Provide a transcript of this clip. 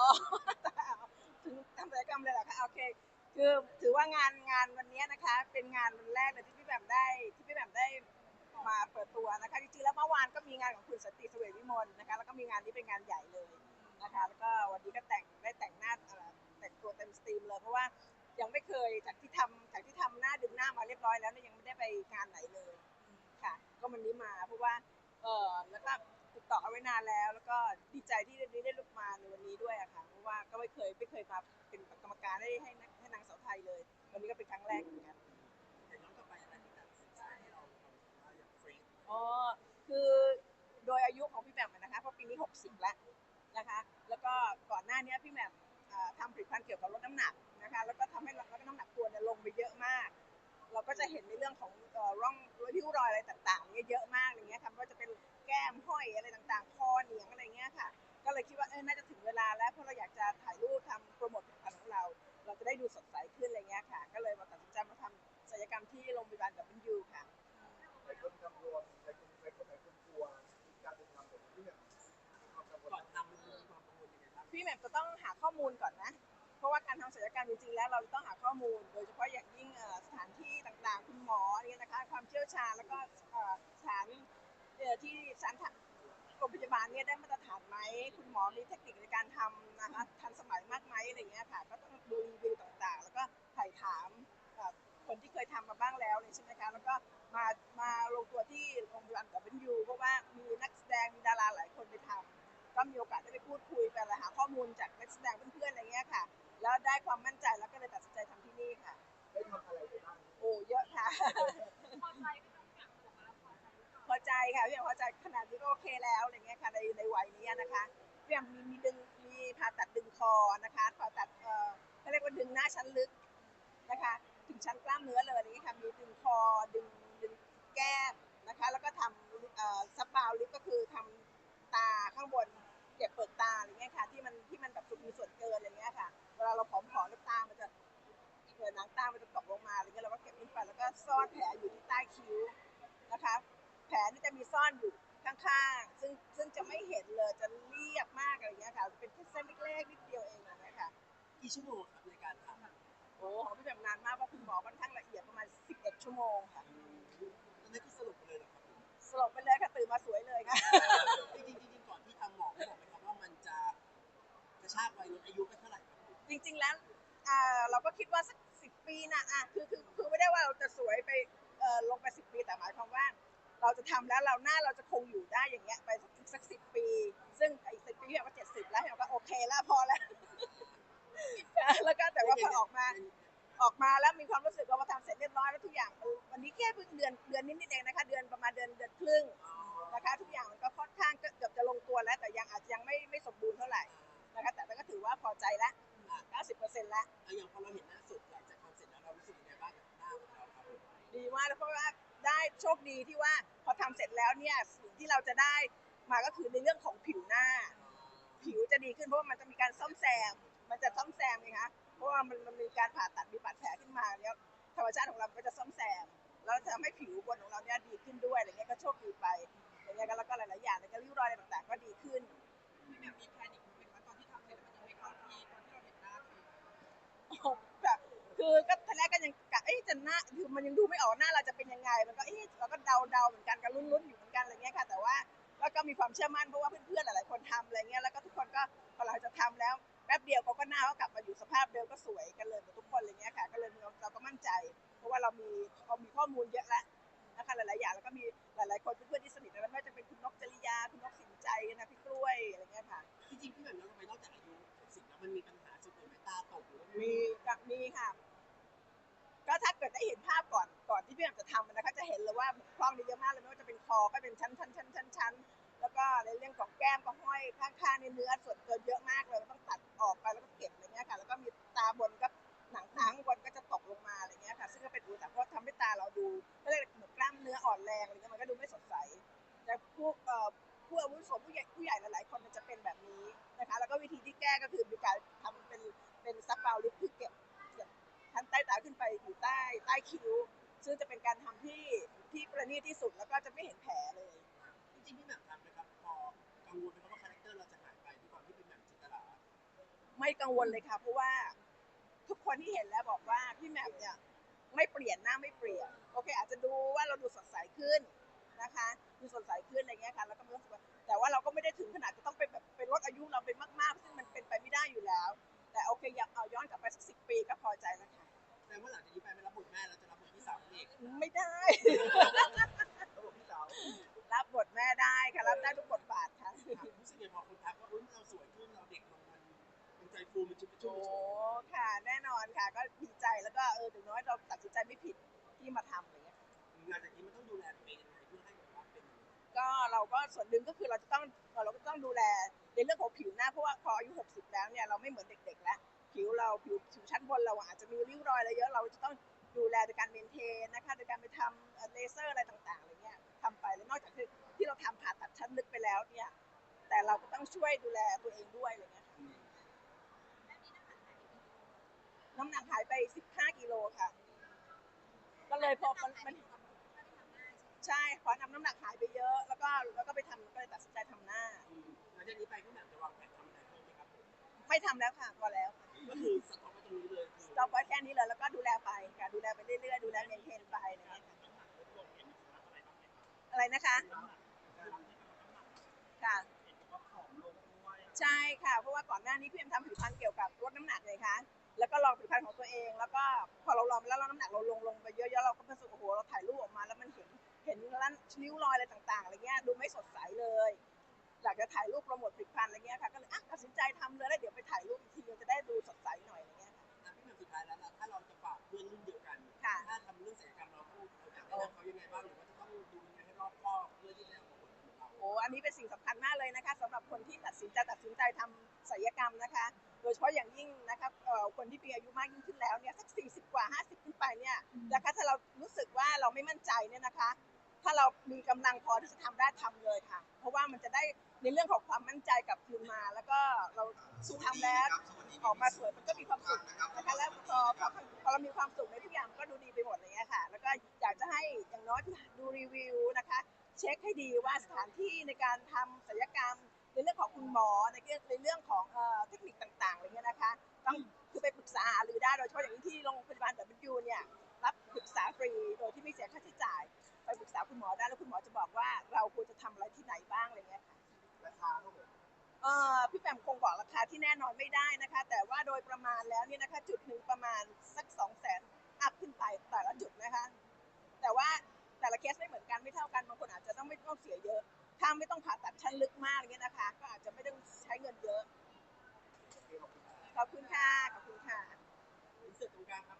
อ๋อถึงทำศัลยกรรมเลยเหรอคะโอเค คือถือว่างานงานวันนี้นะคะ เป็นงานวันแรกเลยที่พี่แบมได้ที่พี่แบมได้มาเปิดตัวนะคะจริงๆแล้วเมื่อวานก็มีงานของคุณสนติเสวยวิมลนะคะ แล้วก็มีงานนี้เป็นงานใหญ่เลยนะคะ แล้วก็วันนี้ก็แต่งได้แต่งหน้าแต่งตัวเต็มสตรีมเลยเพราะว่ายังไม่เคยจากที่ทำจากที่ทำหน้าดึงหน้ามาเรียบร้อยแล้วเนี่ยยังไม่ได้ไปงานไหนเลยค่ะ ก็วันนี้มาเพราะว่าเออแล้วก็ติดต่อเอาไว้นานแล้ว แล้วก็ ก็ไม่เคยไม่เคยมาเป็นกรรมการให้ให้นักให้นางสาวไทยเลย วันนี้ก็เป็นครั้งแรกเหมือนกันแต่ย้อนกลับไปอะไรที่ตัดสินใจให้เราทำว่าอย่างเฟรนอ๋อคือโดยอายุของพี่แหม่มอะนะคะเพราะปีนี้ 60 แล้วนะคะ แล้วก็ก่อนหน้านี้พี่แหม่มเอ่อทำผลิตภัณฑ์เกี่ยวกับลดน้ำหนักนะคะแล้วก็ทำให้แล้วก็น้ำหนักตัวเนี่ยลงไปเยอะมาก เราก็จะเห็นในเรื่องของเอ่อร่องริ้วรอยอะไรต่างๆเนี่ยเยอะมากอย่างเงี้ยค่ะไม่ว่าจะเป็นแก้มห้อยอะไรต่างๆคอเหนียงอะไรเงี้ยค่ะ ก็เลยคิดว่าเออน่าจะถึงเวลาแล้วเพราะเราอยากจะถ่ายรูปทำโปรโมทผลิตภัณฑ์ของเรา เราจะได้ดูสดใสขึ้นอะไรเงี้ยค่ะ ก็เลยมาตัดสินใจมาทำศัลยกรรมที่โรงพยาบาลดับเบิลยูค่ะหลายคนกังวลหลายคนหลายคนหลายคนกลัวการจะทำแบบนี้เนี่ยมีความกังวลก่อนทำมันมีความกังวลยังไงบ้างพี่แหม่มจะต้องหาข้อมูลก่อนนะ เพราะว่าการทำศัลยกรรมจริงๆแล้วเราจะต้องหาข้อมูล โดยเฉพาะอย่างยิ่งเอ่อสถานที่ต่างๆ คุณหมอเนี่ยนะคะ ความเชี่ยวชาญแล้วก็เอ่อสถานเอ่อที่สถาน โรงพยาบาลเนี่ยได้มาตรฐานไหมคุณหมอมีเทคนิคในการทำนะคะทันสมัยมากไหมอะไรเงี้ยค่ะ ก็ต้องดูรีวิวต่างๆ แล้วก็ถ่ายถามเอ่อคนที่เคยทำมาบ้างแล้วเนี่ยใช่ไหมคะ แล้วก็มามาลงตัวที่โรงพยาบาลดับเบิลยูเพราะว่ามีนักแสดงมีดาราหลายคนไปทำก็มีโอกาสได้ไปพูดคุยไปอะไรหาข้อมูลจากนักแสดงเพื่อนๆอะไรเงี้ยค่ะ แล้วได้ความมั่นใจแล้วก็เลยตัดสินใจทำที่นี่ค่ะ ได้ทำอะไรไปบ้างโอ้เยอะค่ะ ใจค่ะพี่แอมพอใจขนาดนี้ก็โอเคแล้วอะไรเงี้ยค่ะในในวัยนี้นะคะพี่แอมมีมีดึงมีผ่าตัดดึงคอนะคะผ่าตัดเอ่อเขาเรียกว่าดึงหน้าชั้นลึกนะคะ ถึงชั้นกล้ามเนื้อเลยอะไรเงี้ยค่ะมีดึงคอดึงดึงแก้มนะคะ แล้วก็ทำเอ่อซับบาวลิฟก็คือทำตาข้างบนเก็บเปลือกตาอะไรเงี้ยค่ะ ที่มันที่มันแบบมีส่วนเกินอะไรเงี้ยค่ะเวลาเราผอมๆแล้วตามันจะเกิดหนังตามันจะตกลงมาอะไรเงี้ยเราก็เก็บขึ้นไปแล้วก็ซ่อนแผลอยู่ที่ใต้คิ้วนะคะ แผลนี่จะมีซ่อนอยู่ข้างๆ ซึ่งซึ่งจะไม่เห็นเลยจะเรียบมากอะไรเงี้ยค่ะ เป็นแค่เส้นเล็กๆนิดเดียวเองอย่างเงี้ยค่ะกี่ชั่วโมงครับในการทำโอ้ของพี่แบบนานมากเพราะคุณหมอค่อนข้างละเอียดประมาณ 11 ชั่วโมงค่ะตอนนี้คือสรุปไปเลยเหรอครับผมสลบไปเลยค่ะตื่นมาสวยเลยค่ะจริงๆจริงๆก่อนที่ทำหมอเขาบอกไหมครับว่ามันจะกระชากวัยลดอายุไปเท่าไหร่ครับผมจริง ๆแล้วอ่าเราก็คิดว่าสักสิปีนะอะคือคือคือไม่ได้ว่าเราจะสวยไปเอ่อลงไปสิปีแต่หมายความว่า เราจะทำแล้วเราหน้าเราจะคงอยู่ได้อย่างเงี้ยไปสักสักสิปี ซึ่งอีกสิปีพี่แบบว่าเจ็ดสิบแล้วพี่แบบว่าโอเคแล้วพอแล้วแล้วก็แต่ว่าพอออกมาออกมาแล้วมีความรู้สึกว่าพอทำเสร็จเรียบร้อยแล้วทุกอย่างมันวันนี้แค่เพิ่งเดือนเดือนนิดๆเองนะคะ เดือนประมาณเดือนเดือนครึ่งนะคะทุกอย่างมันก็ค่อนข้างก็เกือบจะลงตัวแล้ว แต่ยังอาจจะยังไม่ไม่สมบูรณ์เท่าไหร่นะคะแต่ก็ถือว่าพอใจแล้ว90%แล้วเอาอย่างพอเราเห็นหน้าสดหลังจากทำเสร็จแล้วเรารู้สึกยังไงบ้างกับหน้าของเราครับผมดีมากแล้วเพราะว่าได้ โชคดีที่ว่าพอทำเสร็จแล้วเนี่ยสิ่งที่เราจะได้มาก็คือในเรื่องของผิวหน้า ผิวจะดีขึ้นเพราะว่ามันจะมีการซ่อมแซม มันจะซ่อมแซมไงคะเพราะว่ามันมันมีการผ่าตัดมีบาดแผลขึ้นมาเนี่ยธรรมชาติของเราก็จะซ่อมแซมแล้วจะทำให้ผิวบนของเราเนี่ยดีขึ้นด้วยอะไรเงี้ยก็โชคดีไปอย่างเงี้ยก็แล้วก็หลายๆอย่างแล้วก็ริ้วรอยอะไรต่างๆ ก็ดีขึ้นพี่แบบมีแพนิคไหมคะตอนที่ทำเสร็จแล้วมันยังไม่เข้าที่ตอนที่เราเห็นหน้าตัวเองแบบคือก็ทีแรกก็ยังกะเอ๊ะจะห น้าคือมันยังดูไม่ออกหน้าเราจะเป็นยังไง มันก็เอ๊ะเราก็เดาเดาๆเหมือนกันก็ลุ้นๆอยู่เหมือนกันอะไรเงี้ยค่ะ แต่ว่าแล้วก็มีความเชื่อมั่นเพราะว่าเพื่อนๆหลายๆคนทำอะไรเงี้ยแล้วก็ทุกคนก็พอเราจะทำแล้วแป๊บเดียวเขาก็หน้าเขากลับมาอยู่สภาพเดิมก็สวยกันเลยหมดทุกคนอะไรเงี้ยค่ะ ก็เลยเราเราก็มั่นใจ เพราะว่าเรามีเรามีข้อมูลเยอะแล้วนะคะหลายๆอย่างแล้วก็มีหลายๆคนเพื่อนๆที่สนิทกันไม่ว่าจะเป็นคุณนกจริยาคุณนกสินใจนะพี่กล้วยอะไรเงี้ยค่ะ จริงๆพี่แบบย้อนกลับไปนอกจากอายุ60แล้วมันมีปัญหาจุดอื่นไหมตาตกหรือว่ามีกับมีค่ะก็ ถ้าเกิดได้เห็นภาพก่อนก่อนที่พี่แอมจะทำนะคะจะเห็นเลยว่าคล่องดีเยอะมากเลยไม่ว่าจะเป็นคอก็เป็นชั้นชั้นชั้นชั้นชั้นแล้วก็ในเรื่องของแก้มก็ห้อยข้างๆในเนื้อส่วนเกินเยอะมากเลยต้องตัดออกไปแล้วก็เก็บอะไรเงี้ยค่ะ แล้วก็มีตาบนก็หนังตาข้างบนก็จะตกลงมาอะไรเงี้ยค่ะ ซึ่งก็เป็นอุปสรรคเพราะทำให้ตาเราดูก็เลยเหมือนกล้ามเนื้ออ่อนแรงอะไรเงี้ยมันก็ดูไม่สดใสแต่ผู้เอ่อผู้อาวุโสผู้ใหญ่ผู้ใหญ่หลายๆ คนมันจะเป็นแบบนี้นะคะ แล้วก็วิธีที่แก้ก็คือมีการทำเป็นเป็นซับเบลลิฟคือเก็บชั้นใต้ตาขึ้น อยู่ใต้ใต้คิ้ว ซึ่งจะเป็นการทำที่ที่ประณีตที่สุดแล้วก็จะไม่เห็นแผลเลย จริงๆพี่แบบทำไหมครับพอกังวลไหมครับว่าคาแรคเตอร์เราจะหายไปด้วยความที่เป็นแบบจินตลาไม่กังวลเลยค่ะ เพราะว่าทุกคนที่เห็นแล้วบอกว่าพี่แหม่มเนี่ยไม่เปลี่ยนหน้าไม่เปลี่ยนโอเค อาจจะดูว่าเราดูสดใสขึ้นนะคะดูสดใสขึ้นอะไรเงี้ยค่ะแล้วก็รู้สึกว่าแต่ว่าเราก็ไม่ได้ถึงขนาดจะต้องไปแบบไปลดอายุเราไปมากๆ ซึ่งมันเป็นไปไม่ได้อยู่แล้ว แต่โอเคอยากเอาย้อนกลับไปสักสิปีก็พอใจแล้วค่ะ แต่ว่าหลังจากนี้ไปไม่รับบทแม่เราจะรับบทพี่สาวเอกไม่ได้ระบบพี่สาวรับบทแม่ได้ค่ะรับได้ทุกบทบาทค่ะรู้สึกไงพอคนทักว่าเอ้ยเราสวยขึ้นเราเด็กลงมันมันใจฟูมันชุ่มชุ่โอ้มค่ะ แน่นอนค่ะ ก็ดีใจแล้วก็เออถึงน้อยเราตัดสินใจไม่ผิดที่มาทำอะไรเงี้ยหลังจากนี้มันต้องดูแลตัวเองยังไงเพื่อให้แบบว่าเป็นก็เราก็ส่วนหนึ่งก็คือเราจะต้องเราก็ต้องดูแลในเรื่องของผิวหน้าเพราะว่าพออายุ 60 แล้วเนี่ยเราไม่เหมือนเด็ก ๆ แล้ว ผิวเราผิวผิวชั้นบนเราอาจจะมีริ้วรอยอะไรเยอะเราจะต้องดูแลโดยการเมนเทนนะคะโดยการไปทำเลเซอร์อะไรต่างๆอะไรเงี้ยทำไปแล้วนอกจากที่ที่เราทำผ่าตัดชั้นลึกไปแล้วเนี่ยแต่เราก็ต้องช่วยดูแลตัวเองด้วยอะไรเงี้ยน้ำหนักหายไป 15 กิโลค่ะ ก็เลยพอมันมันใช่พอทำน้ำหนักหายไปเยอะ แล้วก็แล้วก็ไปทำก็เลยตัดสินใจทำหน้าหลังจากนี้ไปก็แบบจะวางแผนทำ ไม่ทำแล้วค่ะพอแล้วก็คือสต็อกไว้ตรงนี้เลยคือสต็อปไว้แค่นี้เลยแล้วก็ดูแลไปค่ะดูแลไปเรื่อยๆดูแลเมนเทนไปอะไรอย่างเงี้ยค่ะอะไรนะคะค่ะ ใช่ค่ะ เพราะว่าก่อนหน้านี้พี่เอ็มทำผลิตภัณฑ์เกี่ยวกับลดน้ำหนักเลยค่ะ แล้วก็ลองผลิตภัณฑ์ของตัวเอง แล้วก็พอเราลองแล้วเราน้ำหนักเราลงลงไปเยอะๆเราก็รู้สึกโอ้โหเราถ่ายรูปออกมาแล้วมันเห็นเห็นร้านนิ้วรอยอะไรต่างๆอะไรเงี้ยดูไม่สดใสเลย อยากจะถ่ายรูปโปรโมทผลิตภัณฑ์อะไรเงี้ยค่ะก็เลยอะตัดสินใจทำเลยแล้วเดี๋ยวไปถ่ายรูปอีกทีจะได้ดูสดใสหน่อยอะไรเงี้ยค่ะ อะพี่แหม่มสุดท้ายแล้วล่ะถ้าเราจะฝากเพื่อนรุ่นเดียวกัน ค่ะ ถ้าทำเรื่องศัลยกรรมเราต้องเราอยากแนะนำเขายังไงบ้างหรือว่าจะต้องดูยังไงให้รอบคอบเพื่อที่จะเอาผลของเราโอ้อันนี้เป็นสิ่งสำคัญมากเลยนะคะสำหรับคนที่ตัดสินใจตัดสินใจทำศัลยกรรมนะคะ โดยเฉพาะอย่างยิ่งนะครับเอ่อคนที่มีอายุมากยิ่งขึ้นแล้วเนี่ยสัก 40 กว่า 50 ขึ้นไปเนี่ยนะคะถ้าเรารู้สึกว่าเราไม่มั่นใจเนี่ยนะคะ ถ้าเรามีกำลังพอที่จะทำได้ทำเลยค่ะ เพราะว่ามันจะได้ ในเรื่องของความมั่นใจกลับคืนมา แล้วก็เราทำแล้วออกมาสวยมันก็มีความสุขนะคะแล้วพอพอพอเรามีความสุขในทุกอย่างก็ดูดีไปหมดเลยะค่ะ แล้วก็อยากจะให้อย่างน้อยดูรีวิวนะคะ เช็คให้ดีว่าสถานที่ในการทำศัลยกรรมในเรื่องของคุณหมอในเรื่องในเรื่องของเทคนิคต่างๆอะไรเงี้ยนะคะต้องคือไปปรึกษาหรือได้โดยเฉพาะอย่างยิ่งที่โรงพยาบาล W เนี่ยรับปรึกษาฟรีโดยที่ไม่เสียค่าใช้จ่าย ไปปรึกษาคุณหมอได้แล้วคุณหมอจะบอกว่าเราควรจะทำอะไรที่ไหนบ้างอะไรเงี้ยค่ะ ครัเอ่อพี่แปมคงบอกราคาที่แน่นอนไม่ได้นะคะ แต่ว่าโดยประมาณแล้วเนี่ยนะคะ จุดหนึ่งประมาณสักสองแสนอัพขึ้นไปแต่ละจุดนะคะ แต่ว่าแต่ละเคสไม่เหมือนกันไม่เท่ากันบางคนอาจจะต้องไม่ต้องเสียเยอะ ถ้าไม่ต้องผ่าตัดชั้นลึกมากเงี้ยนะคะ ก็อาจจะไม่ต้องใช้เงินเยอะขอบคุณค่ะขอบคุณค่ะ รู้สึกตรงกลางครับ